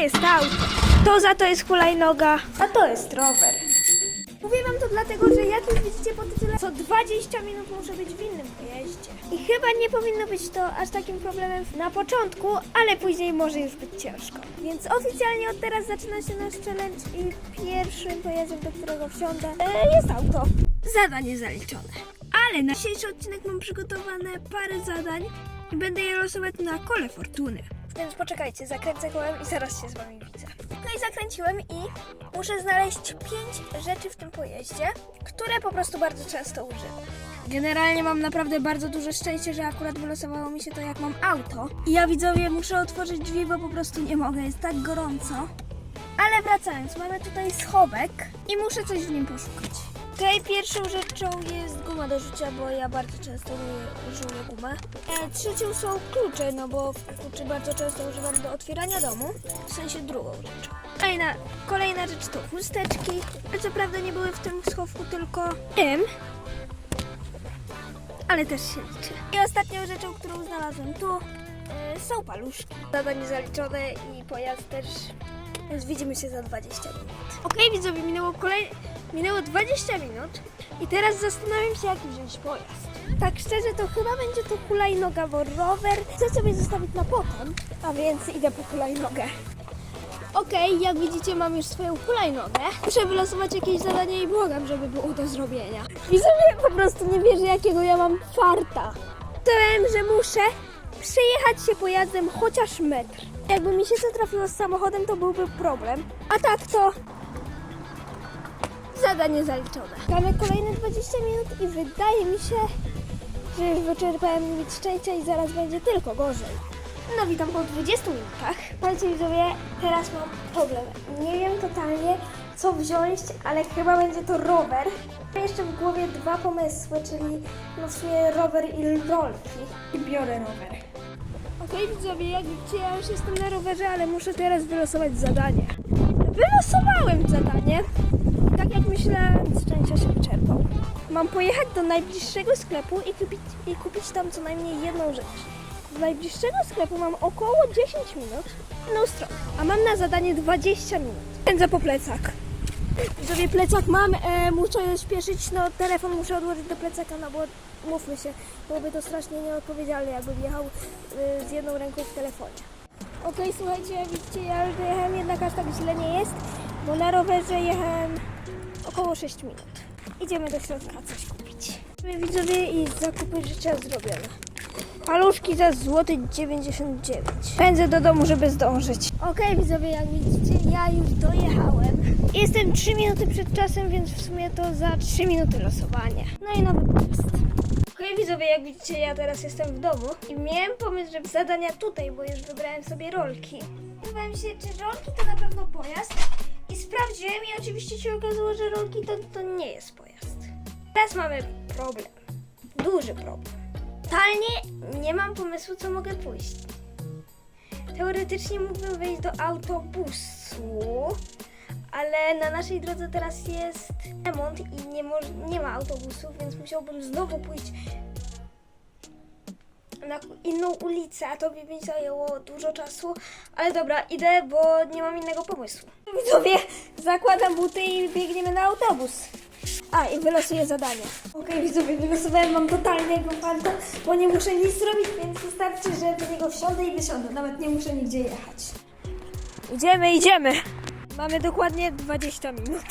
jest auto, to za to jest hulajnoga, a to jest rower. Mówię wam to dlatego, że jak już widzicie po tytule, co 20 minut muszę być w innym pojeździe. I chyba nie powinno być to aż takim problemem na początku, ale później może już być ciężko. Więc oficjalnie od teraz zaczyna się nasz challenge i pierwszym pojazdem, do którego wsiądę, e, jest auto. Zadanie zaliczone. Ale na dzisiejszy odcinek mam przygotowane parę zadań i będę je losować na kole fortuny. Więc poczekajcie, zakręcę kołem i zaraz się z wami widzę. No i zakręciłem i muszę znaleźć pięć rzeczy w tym pojeździe, które po prostu bardzo często używam. Generalnie mam naprawdę bardzo duże szczęście, że akurat wylosowało mi się to jak mam auto. I ja widzowie muszę otworzyć drzwi, bo po prostu nie mogę, jest tak gorąco. Ale wracając, mamy tutaj schowek i muszę coś w nim poszukać. Tutaj pierwszą rzeczą jest guma do rzucia, bo ja bardzo często użyję gumę. E, trzecią są klucze, no bo kluczy bardzo często używam do otwierania domu, w sensie drugą rzeczą. Kolejna, kolejna rzecz to chusteczki, a co prawda nie były w tym schowku, tylko tym, ale też się liczy. I ostatnią rzeczą, którą znalazłem tu, e, są paluszki. Zadanie zaliczone i pojazd też więc widzimy się za 20 minut. Okej, widzowie, minęło kolej... minęło 20 minut i teraz zastanawiam się, jaki wziąć pojazd. Tak szczerze, to chyba będzie to hulajnoga, bo rower chcę sobie zostawić na potem, a więc idę po hulajnogę. Okej, jak widzicie, mam już swoją hulajnogę. Muszę wylosować jakieś zadanie i błagam, żeby było do zrobienia. Widzowie, po prostu nie wierzę, jakiego ja mam farta. Wiem, że muszę przejechać się pojazdem chociaż metr. Jakby mi się co trafiło z samochodem, to byłby problem. A tak to zadanie zaliczone. Mamy kolejne 20 minut i wydaje mi się, że już wyczerpałem limit szczęścia i zaraz będzie tylko gorzej. No witam po 20 minutach. Słuchajcie widzowie, teraz mam problem. Nie wiem totalnie co wziąć, ale chyba będzie to rower. Mam jeszcze w głowie dwa pomysły, czyli no w sumie rower i rolki. I biorę rower. Okej widzowie, jak widzicie ja już jestem na rowerze, ale muszę teraz wylosować zadanie. Wylosowałem zadanie. Tak jak myślałem, szczęścia się wyczerpał. Mam pojechać do najbliższego sklepu i kupić, i kupić tam co najmniej jedną rzecz. Do najbliższego sklepu mam około 10 minut no stronę, a mam na zadanie 20 minut. Pędzę po plecak. Widzowie, plecak mam, e, muszę śpieszyć, no telefon muszę odłożyć do plecaka, no bo mówmy się, byłoby to strasznie nieodpowiedzialne, jakbym jechał e, z jedną ręką w telefonie. Okej, słuchajcie, widzicie, ja już dojechałem, jednak aż tak źle nie jest, bo na rowerze jechałem około 6 minut. Idziemy do środka coś kupić. Widzowie i zakupy życia zrobione. Paluszki za złoty 99. Pędzę do domu, żeby zdążyć. Okej, widzowie, jak widzicie, ja już dojechałem. Jestem 3 minuty przed czasem, więc w sumie to za 3 minuty losowanie. No i nowy pojazd. Okej, widzowie, jak widzicie, ja teraz jestem w domu i miałem pomysł, żeby zadania tutaj, bo już wybrałem sobie rolki. Zastanawiałem się, czy rolki to na pewno pojazd i sprawdziłem i oczywiście się okazało, że rolki to, to nie jest pojazd. Teraz mamy problem. Duży problem. Totalnie nie mam pomysłu, co mogę pójść. Teoretycznie mógłbym wejść do autobusu, ale na naszej drodze teraz jest remont i nie, nie ma autobusów, więc musiałbym znowu pójść na inną ulicę, a to by mi zajęło dużo czasu. Ale dobra, idę, bo nie mam innego pomysłu. Widzowie, zakładam buty i biegniemy na autobus. A, i wylosuję zadanie. Okej, widzowie, wylosowałem mam totalnego farta, bo nie muszę nic robić, więc wystarczy, że do niego wsiądę i wysiądę. Nawet nie muszę nigdzie jechać. Idziemy, idziemy. Mamy dokładnie 20 minut.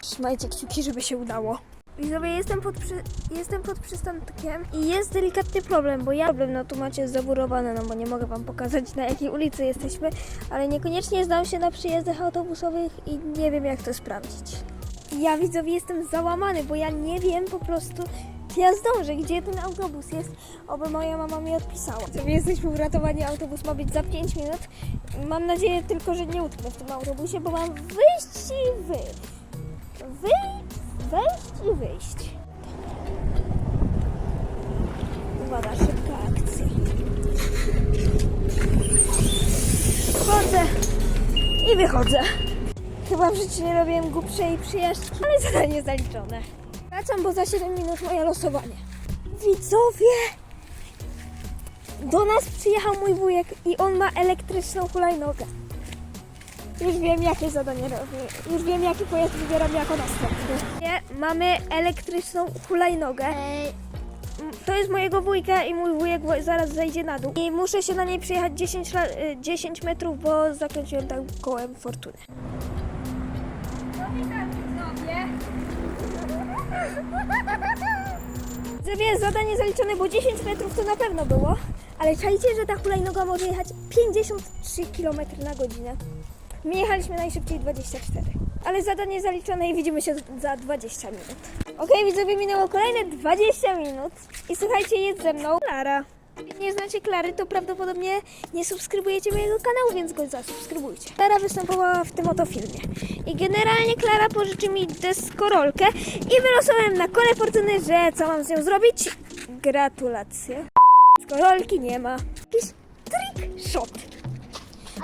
Trzymajcie kciuki, żeby się udało. Widzowie, jestem pod, przy, jestem pod przystankiem i jest delikatny problem, bo ja problem, no tu macie zaburowane, no bo nie mogę wam pokazać na jakiej ulicy jesteśmy, ale niekoniecznie znam się na przyjazdach autobusowych i nie wiem jak to sprawdzić. Ja widzowie jestem załamany, bo ja nie wiem po prostu, czy ja zdążę, gdzie ten autobus jest, oby moja mama mi odpisała. Sobie jesteśmy uratowani, autobus ma być za 5 minut. Mam nadzieję tylko, że nie utknę w tym autobusie, bo mam wyjść i wy. Wyjść, wejść i wyjść. Uwaga, szybka akcja. Wchodzę i wychodzę. Chyba w życiu nie robiłem głupszej przyjażdżki, ale zadanie zaliczone. Wracam, bo za 7 minut moje losowanie. Widzowie! Do nas przyjechał mój wujek i on ma elektryczną hulajnogę. Już wiem, jakie zadanie robię. Już wiem, jaki pojazd wybieram jako następny. Nie, mamy elektryczną hulajnogę. To jest mojego wujka i mój wujek wo- zaraz zejdzie na dół. I muszę się na niej przejechać 10, la- y, 10 metrów, bo zakręciłem tam kołem fortuny. Widzowie, zadanie zaliczone, bo 10 metrów to na pewno było. Ale czajcie, że ta hulajnoga może jechać 53 km na godzinę. My jechaliśmy najszybciej 24. Ale zadanie zaliczone i widzimy się za 20 minut. Okej, widzowie, minęło kolejne 20 minut. I słuchajcie, jest ze mną Klara. Jeśli nie znacie Klary, to prawdopodobnie nie subskrybujecie mojego kanału, więc go zasubskrybujcie. Klara występowała w tym oto filmie. I generalnie Klara pożyczy mi deskorolkę i wylosowałem na kole fortuny, że co mam z nią zrobić? Gratulacje. Deskorolki nie ma. Jakiś trick shot.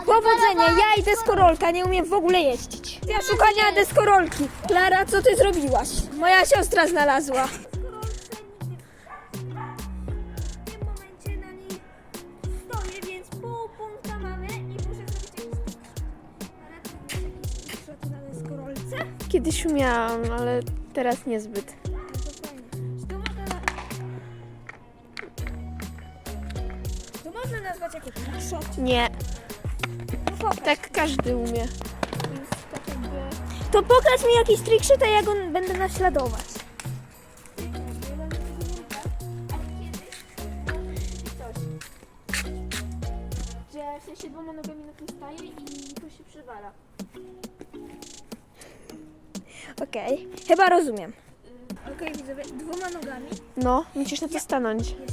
Powodzenia, ja i deskorolka nie umiem w ogóle jeździć. Ja szukania deskorolki. Klara, co ty zrobiłaś? Moja siostra znalazła. W tym momencie na niej stoję, więc pół punkta mamy i muszę zrobić jakiś Klara, ty robisz jakiś shot na deskorolce? Kiedyś umiałam, ale teraz niezbyt. To można... Nazwać jakiś shot? Nie, Pokaż. tak każdy umie. To pokaż mi jakiś trickshot, a ja go będę naśladować. W sensie dwoma nogami na tym staje i to się przywala. Okej, chyba rozumiem. Okej, widzowie, dwoma nogami No, musisz na to stanąć. ja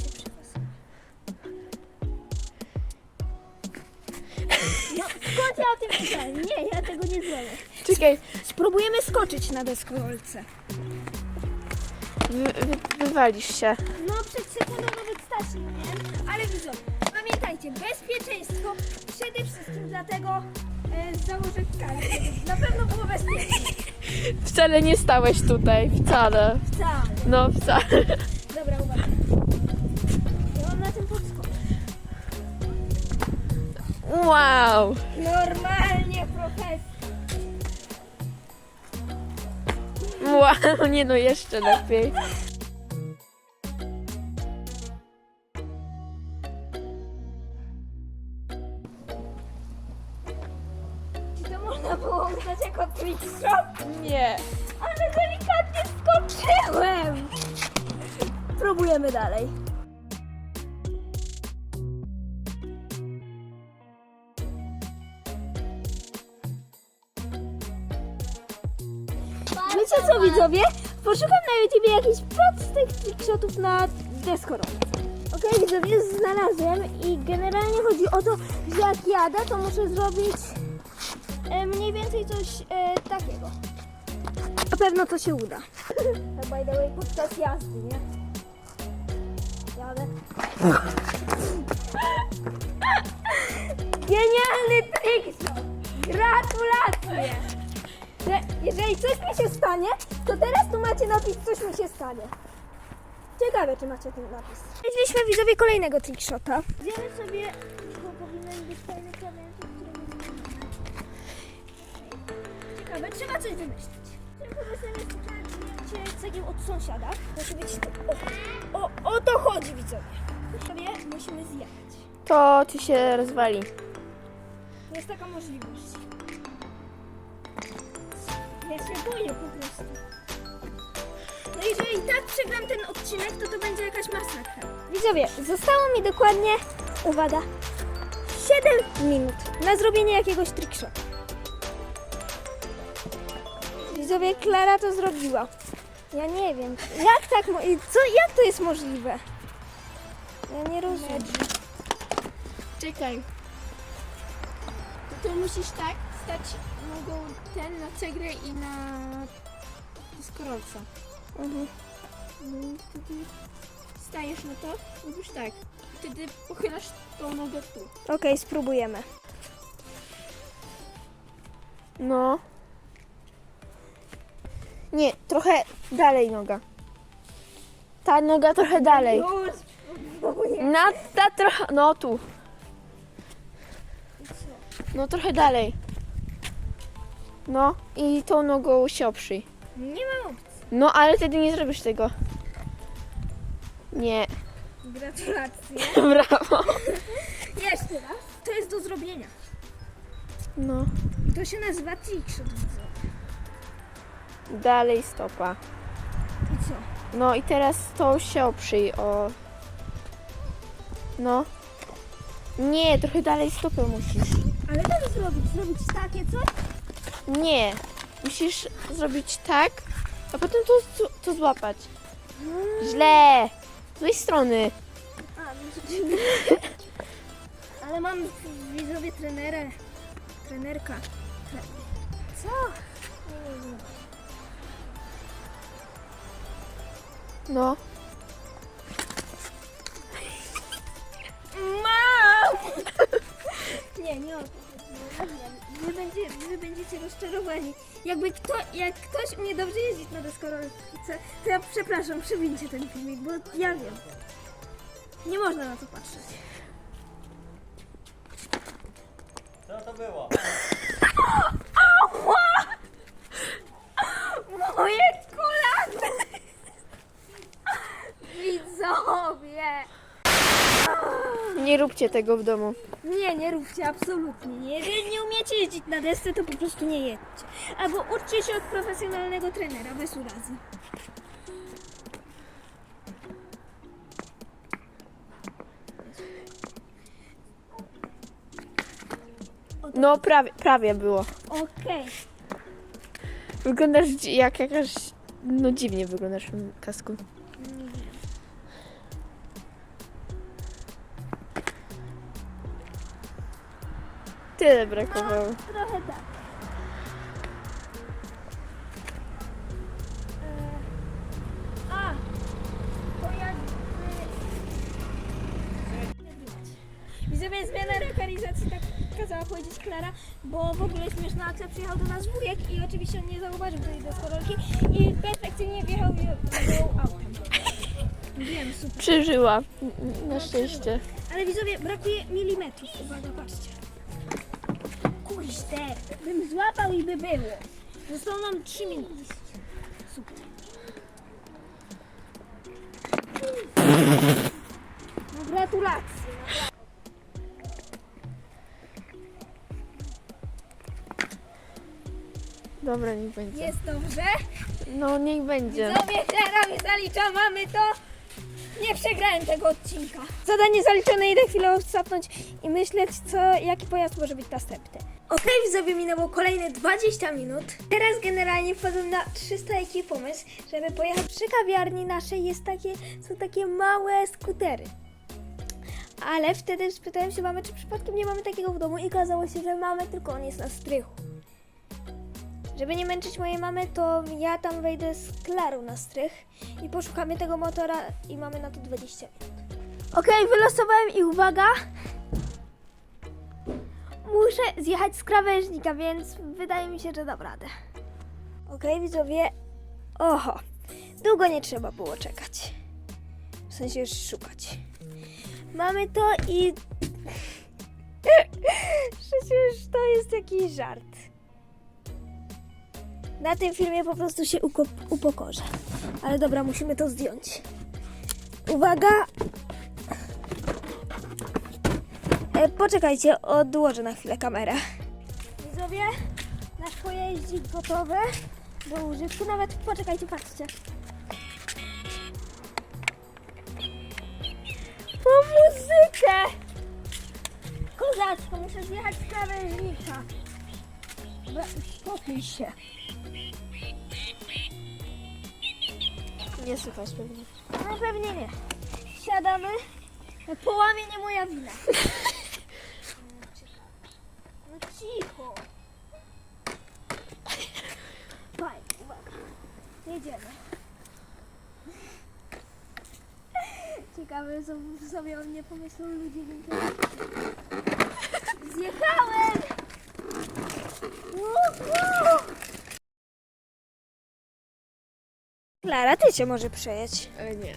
ja o tym myślałem? Nie, ja tego nie zrobię. Czekaj, Spróbujemy skoczyć na deskorolce. wy, wy, wywalisz się. No, przed sekundą nawet stać nie ale widzowie, pamiętajcie, bezpieczeństwo przede wszystkim, dlatego e, założę kartę. Na pewno było bezpiecznie. Wcale nie stałeś tutaj, wcale. Wcale. No, wcale. Dobra, uwaga. Ja mam na tym podskoczyć. Wow. Wow, nie no, jeszcze lepiej. Wiecie co widzowie? Poszukam na YouTubie jakichś prostych trickshotów na deskorolce. Okej widzowie, znalazłem i generalnie chodzi o to, że jak jadę, to muszę zrobić e, mniej więcej coś e, takiego. Na pewno to się uda. Tak by the way, podczas jazdy, nie? Jadę. Genialny trickshot! Gratulacje! Że jeżeli coś mi się stanie, to teraz tu macie napis coś mi się stanie. Ciekawe, czy macie ten napis. Znaleźliśmy widzowie kolejnego trickshota. Wiemy sobie, bo powinien być fajny kamień, Ciekawe, trzeba coś wymyślić. Tym pomysłem jest wzięcie cegieł od sąsiada. Musi być to. O, o, o to chodzi, widzowie. Sobie musimy zjechać. To ci się rozwali. Jest taka możliwość. Ja się boję po prostu. No jeżeli tak przegram ten odcinek, to to będzie jakaś masakra. Widzowie, zostało mi dokładnie, uwaga, 7 minut na zrobienie jakiegoś trickshota. Widzowie, Klara to zrobiła. Ja nie wiem, jak tak, mo- i co, jak to jest możliwe? Ja nie rozumiem. Czekaj. To musisz tak stać nogą ten na cegrę i na skorolca. Mhm. No i wtedy stajesz na to, robisz tak. Wtedy pochylasz tą nogę tu. Okej, spróbujemy. No. Nie, trochę dalej noga. Ta noga trochę dalej. Już spróbuję. Na ta trochę. No tu. No trochę dalej. No i tą nogą się oprzyj. Nie mam opcji. No ale wtedy nie zrobisz tego. Nie. Gratulacje. Brawo. Jeszcze raz. To jest do zrobienia. No. To się nazywa trickshot. Dalej stopa. I co? No i teraz tą się oprzyj o... No. Nie, trochę dalej stopę musisz. Ale co zrobić? Zrobić takie coś? Nie. Musisz zrobić tak, a potem to, to złapać. Źle. Z złej strony. A, no to. Ale mam widzowie trenerę. Trenerka. Tre... Co? No. Mam! Nie, nie o to Wy, będzie, wy będziecie rozczarowani. Jakby kto, jak ktoś umie dobrze jeździć na deskorolce, to ja przepraszam, przywincie ten filmik, bo ja wiem. Nie można na to patrzeć. Co to było? Moje kolana! Widzowie! Nie róbcie tego w domu. Nie, nie róbcie, absolutnie nie. Jeżeli nie umiecie jeździć na desce, to po prostu nie jedźcie. Albo uczcie się od profesjonalnego trenera, bez urazy. No prawie, prawie było. Okej. Wyglądasz dzi- jak jakaś... No dziwnie wyglądasz w tym kasku. Tyle brakowało. Trochę tak. E, A, to jakby... Widzowie, zmiana lokalizacji, tak kazała powiedzieć Klara, bo w ogóle śmieszna akcja przyjechał do nas wujek i oczywiście on nie zauważył tej deskorolki i perfekcyjnie wjechał ją autem. Wiem, super. Przeżyła. Na szczęście. Ale widzowie, brakuje milimetrów. Uwaga, patrzcie. Kuźder, bym złapał i by było. Zostało nam 3 minuty. Super. No gratulacje. Dobra, niech będzie. Jest dobrze. No niech będzie. Widzowie, Klara mi zalicza, mamy to. Nie przegrałem tego odcinka. Zadanie zaliczone, idę chwilę odsapnąć i myśleć, co, jaki pojazd może być następny. Okej, widzowie, minęło kolejne 20 minut. Teraz generalnie wpadłem na 300 jaki pomysł, żeby pojechać przy kawiarni naszej. Jest takie, są takie małe skutery. Ale wtedy spytałem się mamy, czy przypadkiem nie mamy takiego w domu i okazało się, że mamy, tylko on jest na strychu. Żeby nie męczyć mojej mamy, to ja tam wejdę z Klarą na strych i poszukamy tego motora i mamy na to 20 minut. Okej, wylosowałem i uwaga! Muszę zjechać z krawężnika, więc wydaje mi się, że dam radę. Okej, widzowie. Oho, długo nie trzeba było czekać. W sensie już szukać. Mamy to i... Przecież to jest jakiś żart. Na tym filmie po prostu się upokorzę. Ale dobra, musimy to zdjąć. Uwaga! E, poczekajcie, odłożę na chwilę kamerę. Widzowie, nasz pojeździk gotowy do użytku. Nawet poczekajcie, patrzcie. Po muzykę! Kozacko, muszę zjechać z krawężnika. Uspokój się. Nie słychać pewnie. No pewnie nie. Siadamy. Połamie nie moja wina. No cicho. Fajnie, uwaga. Jedziemy. Ciekawe, co sobie o mnie pomyślą ludzie w internecie. Zjechałem! Klara, ty się może przejedź. E, nie.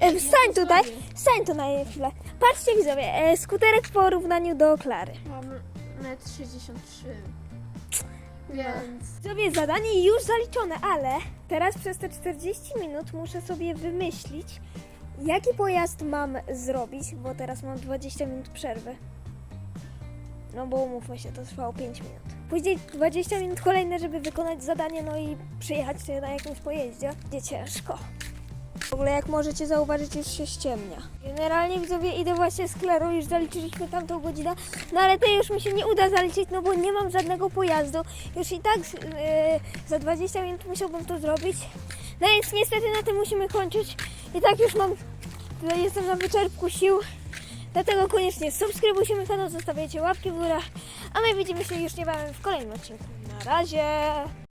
E, tutaj, wstań tu na chwilę. Patrzcie widzowie, e, skuterek w porównaniu do Klary. Mam metr 63. Więc sobie zadanie już zaliczone, ale teraz przez te 40 minut muszę sobie wymyślić, jaki pojazd mam zrobić, bo teraz mam 20 minut przerwy. No bo umówmy się, to trwało 5 minut. Później 20 minut kolejne, żeby wykonać zadanie, no i przyjechać sobie na jakimś pojeździe, gdzie ciężko. W ogóle jak możecie zauważyć, już się ściemnia. Generalnie widzowie idę właśnie z Klarą, już zaliczyliśmy tamtą godzinę, no ale tej już mi się nie uda zaliczyć, no bo nie mam żadnego pojazdu. Już i tak e, za 20 minut musiałbym to zrobić. No więc niestety na tym musimy kończyć. I tak już mam, jestem na wyczerpku sił. Dlatego koniecznie subskrybujcie mój kanał, zostawiajcie łapki w górę, a my widzimy się już niebawem w kolejnym odcinku. Na razie!